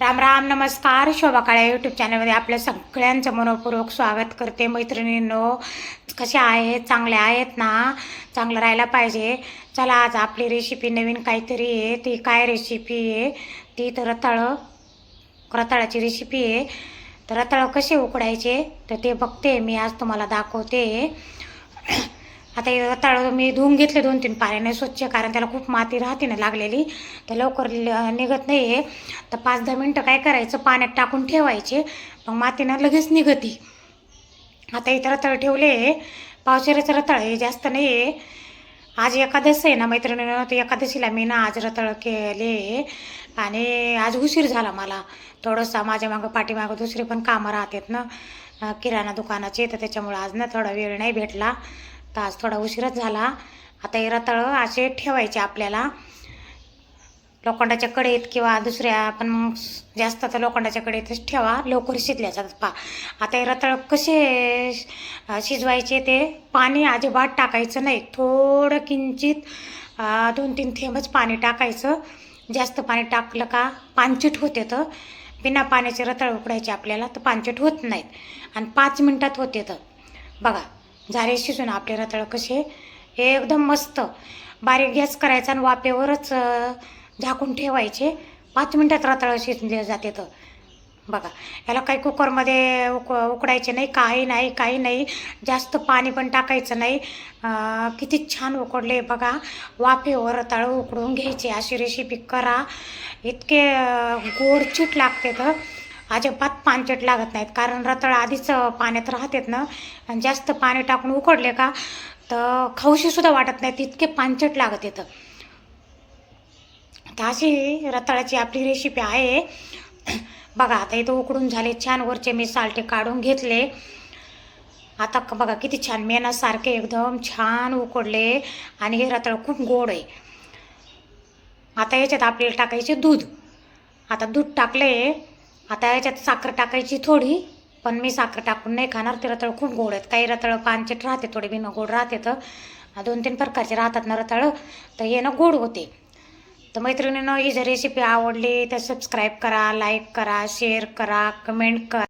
राम राम नमस्कार. शोभा काळे यूट्यूब चॅनलमध्ये आपल्या सगळ्यांचं मनपूर्वक स्वागत करते. मैत्रिणींनो कसे आहेत? चांगले आहेत ना? चांगलं राहायला पाहिजे. चला आज आपली रेसिपी नवीन काहीतरी आहे. ती काय रेसिपी आहे? ती तर रताळ रताळाची रेसिपी आहे. तर रताळं कसे उकडायचे? तर ते बघते. मी आज तुम्हाला दाखवते. आता हे रताळ मी धुवून घेतले दोन तीन पाण्याने स्वच्छ कारण त्याला खूप माती राहते ना लागलेली. तर लवकर ल- निघत नाही आहे तर पाच दहा मिनटं काय करायचं? पाण्यात टाकून ठेवायचे. मग मातीनं लगेच निघते. आता इथं रताळ ठेवले पावसाळ्याचं रताळ हे जास्त नाही आहे आज एकादशी आहे ना मैत्रिणीनं तर एकादशीला मी ना आज रताळ केले आणि आज उशीर झाला मला. थोडंसं माझ्या मागं पाठीमागं दुसरे पण कामं राहतात ना. किराणा दुकानाचे तर त्याच्यामुळं आज ना थोडा वेळ नाही भेटला. तर आज थोडा उशीरच झाला. आता हे रताळं असे ठेवायचे आपल्याला. लोखंडाच्या कडेत किंवा दुसऱ्या पण मग जास्त तर लोखंडाच्या कडेतच ठेवा. लवकर शिजल्या जातात पा. आता हे रताळ कसे शिजवायचे ते पाणी अजिबात टाकायचं नाही. थोडं किंचित दोन तीन थेंबच पाणी टाकायचं. जास्त पाणी टाकलं का पानचिट होते तर. बिना पाण्याचे रताळ उकडायचे आपल्याला तर पानचिट होत नाहीत. आणि पाच मिनटात होते तर. बघा झाले शिजून आपले रताळ कसे? हे एकदम मस्त. बारीक गॅस करायचा आणि वाफेवरच झाकून ठेवायचे. पाच मिनटात रताळ शिजले जाते तर. बघा याला काही कुकरमध्ये उक उकडायचे नाही. काही नाही काही नाही. जास्त पाणी पण टाकायचं नाही. किती छान उकडले बघा. वाफेवर रताळ उकडून घ्यायचे. अशी रेसिपी करा. इतके गोड चिट लागते तर. अजिबात पानचट लागत नाहीत. कारण रताळ आधीच पाण्यात राहतात ना. आणि जास्त पाणी टाकून उकडले का तर खाऊशीसुद्धा वाटत नाहीत इतके पानचट लागत येतं. तर अशी रताळाची आपली रेसिपी आहे. बघा आता इथं उकडून झाले छान वरचे मी सालटे काढून घेतले. आता बघा किती छान मेणासारखे एकदम छान उकडले. आणि हे रताळ खूप गोड आहे. आता याच्यात आपल्याला टाकायचे दूध. आता दूध टाकले आता याच्यात साखर टाकायची थोडी पण मी साखर टाकून नाही खाणार. ते रताळ खूप गोड आहेत. काही रताळ पानचेट राहते थोडे बिन गोड राहते तर. दोन तीन प्रकारचे राहतात ना रतळ. तर हे ना गोड होते. तर मैत्रिणीनं ही जर रेसिपी आवडली तर सबस्क्राईब करा लाईक करा शेअर करा कमेंट करा.